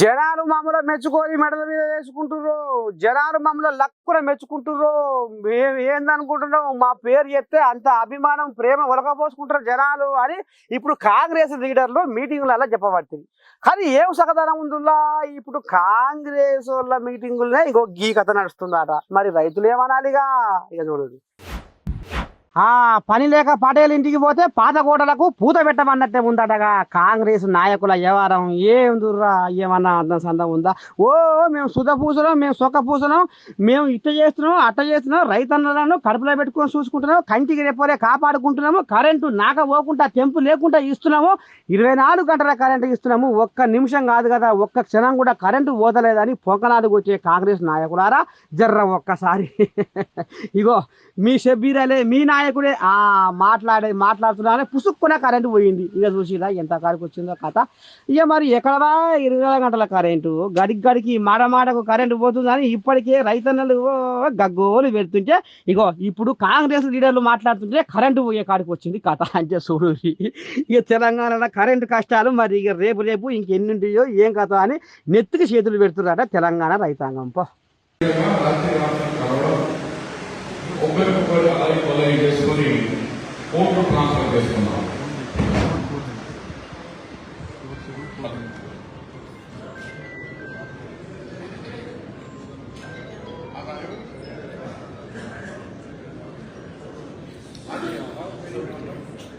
జనాలు మమ్మల్ని మెచ్చుకొని మెడల మీద వేసుకుంటుర్రు జనాలు మమ్మల్ని లక్కున మెచ్చుకుంటుర్రు మేము ఏందనుకుంటున్నాం మా పేరు చెప్తే అంత అభిమానం ప్రేమ ఒలకపోసుకుంటారు జనాలు అని ఇప్పుడు కాంగ్రెస్ లీడర్లు మీటింగ్లలో చెప్పబడుతుంది. కానీ ఏం సగదనం ఉందిలా? ఇప్పుడు కాంగ్రెస్ వాళ్ళ మీటింగులనే ఇంకో గీ కథ నడుస్తుందట. మరి రైతులు ఏమనాలిగా? ఇక చూడదు ఆ పని లేక పటేల్ ఇంటికి పోతే పాత కోటలకు పూత పెట్టమన్నట్టే ఉందటగా. కాంగ్రెస్ నాయకుల వ్యవహారం ఏం దుర్రా ఏమన్నా అందం సందం ఉందా? ఓ మేము సుధ పూసలం మేము సొక్క పూసలం మేము ఇట్ట చేస్తున్నాం అట్ట చేస్తున్నాం రైతన్నలను కడుపులో పెట్టుకొని చూసుకుంటున్నాము కంటికి రేపరే కాపాడుకుంటున్నాము కరెంటు నాక పోకుండా తెంపు లేకుండా ఇస్తున్నాము ఇరవై నాలుగు గంటల కరెంటు ఇస్తున్నాము ఒక్క నిమిషం కాదు కదా ఒక్క క్షణం కూడా కరెంటు పోతలేదని పొంకనాదుకు వచ్చే కాంగ్రెస్ నాయకులారా జర్ర ఒక్కసారి. ఇగో మీ షబ్బీరాలే మీ నాయకు నాయకుడే ఆ మాట్లాడే మాట్లాడుతున్నానే పుసుక్కున కరెంటు పోయింది. ఇక చూసిరా ఎంత కాడికి వచ్చిందో కథ. ఇక మరి ఎక్కడవా? ఇరవై నాలుగు గంటల కరెంటు. గడికి గడికి మాడ మాటకు కరెంటు పోతుందని ఇప్పటికే రైతన్నలు గగ్గోలు పెడుతుంటే ఇగో ఇప్పుడు కాంగ్రెస్ లీడర్లు మాట్లాడుతుంటే కరెంటు పోయే కాడికి వచ్చింది కథ అంటే చూడు. ఇక తెలంగాణలో కరెంటు కష్టాలు మరి ఇక రేపు రేపు ఇంకెన్ని ఉంటాయో ఏం కథ అని నెత్తికి చేతులు పెడుతున్నారట తెలంగాణ రైతాంగం. పో. 오늘 방송이 됐습니다. 아가요? 아니요.